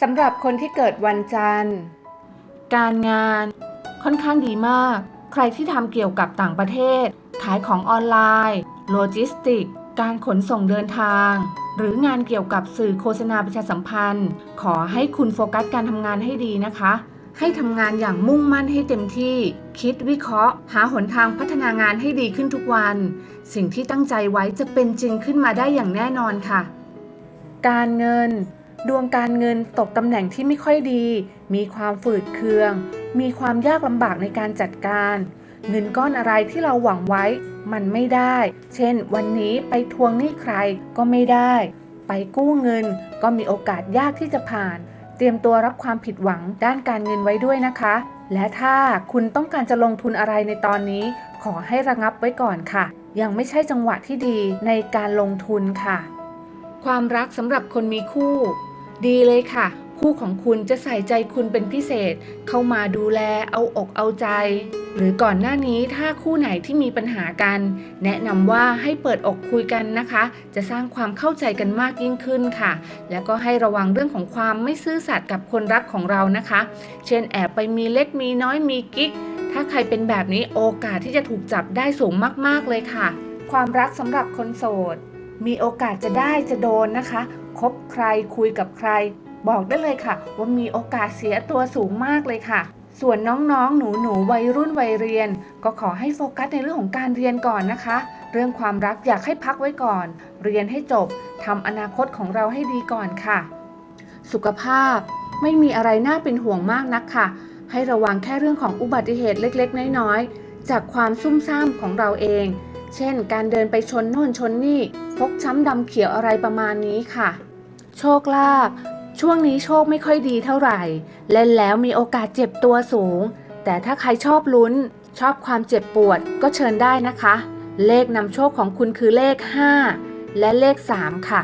สำหรับคนที่เกิดวันจันทร์ การงานค่อนข้างดีมาก ใครที่ทำเกี่ยวกับต่างประเทศ ขายของออนไลน์ โลจิสติก การขนส่งเดินทาง หรืองานเกี่ยวกับสื่อโฆษณาประชาสัมพันธ์ ขอให้คุณโฟกัสการทำงานให้ดีนะคะ ให้ทำงานอย่างมุ่งมั่นให้เต็มที่ คิดวิเคราะห์ หาหนทางพัฒนางานให้ดีขึ้นทุกวัน สิ่งที่ตั้งใจไว้จะเป็นจริงขึ้นมาได้อย่างแน่นอนค่ะ การเงิน ดวงการเงินตกตำแหน่งที่ไม่ค่อยดี มีความฝืดเคือง มีความยากลำบากในการจัดการ เงินก้อนอะไรที่เราหวังไว้ มันไม่ได้ เช่น วันนี้ไปทวงหนี้ใครก็ไม่ได้ ไปกู้เงินก็มีโอกาสยากที่จะผ่าน เตรียมตัวรับความผิดหวังด้านการเงินไว้ด้วยนะคะ และถ้าคุณต้องการจะลงทุนอะไรในตอนนี้ ขอให้ระงับไว้ก่อนค่ะ ยังไม่ใช่จังหวะที่ดีในการลงทุนค่ะความรักสำหรับคนมีคู่ ดีเลยค่ะ คู่ของคุณจะใส่ใจคุณเป็นพิเศษ เข้ามาดูแลเอาอกเอาใจ หรือก่อนหน้านี้ถ้าคู่ไหนที่มีปัญหากัน แนะนำว่าให้เปิดอกคุยกันนะคะ จะสร้างความเข้าใจกันมากยิ่งขึ้นค่ะ แล้วก็ให้ระวังเรื่องของความไม่ซื่อสัตย์กับคนรักของเรานะคะ เช่นแอบไปมีเล็กมีน้อยมีกิ๊กถ้าใครเป็นแบบนี้โอกาสที่จะถูกจับได้สูงมาก ๆ เลยค่ะ ความรักสำหรับคนโสด มีโอกาสจะได้จะโดนนะคะ คบใครคุยกับใคร บอกได้เลยค่ะ ว่ามีโอกาสเสียตัวสูงมากเลยค่ะ ส่วนน้องๆหนูหนูๆ วัยรุ่นวัยเรียน ก็ขอให้โฟกัสในเรื่องของการเรียนก่อนนะคะ เรื่องความรักอยากให้พักไว้ก่อน เรียนให้จบทำอนาคตของเราให้ดีก่อนค่ะ สุขภาพไม่มีอะไรน่าเป็นห่วงมากนักค่ะ ให้ระวังแค่เรื่องของอุบัติเหตุเล็กๆ น้อยๆ จากความซุ่มซ่ามของเราเอง เช่น การเดินไปชนโน่นชนนี่ฟกช้ำดำเขียวอะไรประมาณนี้ค่ะ โชคลาภช่วงนี้โชคไม่ค่อยดีเท่าไหร่ เล่นแล้วมีโอกาสเจ็บตัวสูง แต่ถ้าใครชอบลุ้น ชอบความเจ็บปวดก็เชิญได้นะคะ เลขนำโชคของคุณคือเลข 5 และเลข 3 ค่ะ